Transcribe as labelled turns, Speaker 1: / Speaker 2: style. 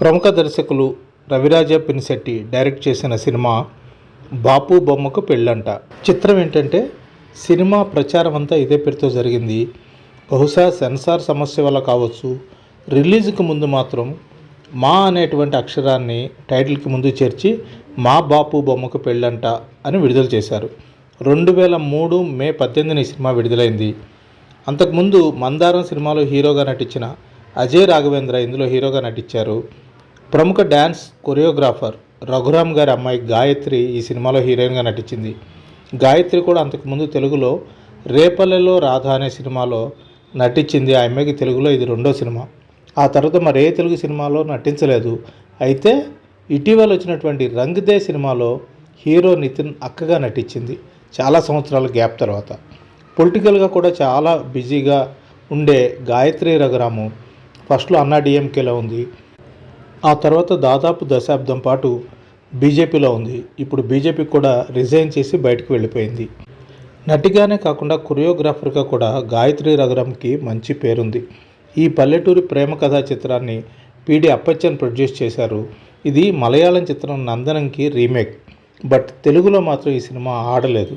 Speaker 1: ప్రముఖ దర్శకులు రవిరాజ పినిశెట్టి డైరెక్ట్ చేసిన సినిమా బాపు బొమ్మకు పెళ్ళంట. చిత్రం ఏంటంటే సినిమా ప్రచారం అంతా ఇదే పేరుతో జరిగింది. బహుశా సెన్సార్ సమస్య వల్ల కావచ్చు. రిలీజ్కి ముందు మాత్రం మా అనేటువంటి అక్షరాన్ని టైటిల్కి ముందు చేర్చి మా బాపు బొమ్మకు పెళ్ళంట అని విడుదల చేశారు. రెండు వేల మూడు మే పద్దెనిమిదిన ఈ సినిమా విడుదలైంది. అంతకుముందు మందారం సినిమాలో హీరోగా నటించిన అజయ్ రాఘవేంద్ర ఇందులో హీరోగా నటించారు. ప్రముఖ డ్యాన్స్ కొరియోగ్రాఫర్ రఘురామ్ గారి అమ్మాయి గాయత్రి ఈ సినిమాలో హీరోయిన్గా నటించింది. గాయత్రి కూడా అంతకుముందు తెలుగులో రేపల్లెలో రాధ అనే సినిమాలో నటించింది. ఆ అమ్మాయికి తెలుగులో ఇది రెండో సినిమా. ఆ తర్వాత మరే తెలుగు సినిమాలో నటించలేదు. అయితే ఇటీవల వచ్చినటువంటి రంగ్దే సినిమాలో హీరో నితిన్ అక్కగా నటించింది. చాలా సంవత్సరాల గ్యాప్ తర్వాత. పొలిటికల్గా కూడా చాలా బిజీగా ఉండే గాయత్రి రఘురాము ఫస్ట్లో అన్నా డిఎంకేలో ఉంది. ఆ తర్వాత దాదాపు దశాబ్దం పాటు బీజేపీలో ఉంది. ఇప్పుడు బీజేపీ కూడా రిజైన్ చేసి బయటకు వెళ్ళిపోయింది. నటిగానే కాకుండా కొరియోగ్రాఫర్గా కూడా గాయత్రి రఘురామ్కి మంచి పేరుంది. ఈ పల్లెటూరి ప్రేమ కథా చిత్రాన్ని పీడి అప్పచ్చన్ ప్రొడ్యూస్ చేశారు. ఇది మలయాళం చిత్రం నందనంకి రీమేక్. బట్ తెలుగులో మాత్రం ఈ సినిమా ఆడలేదు.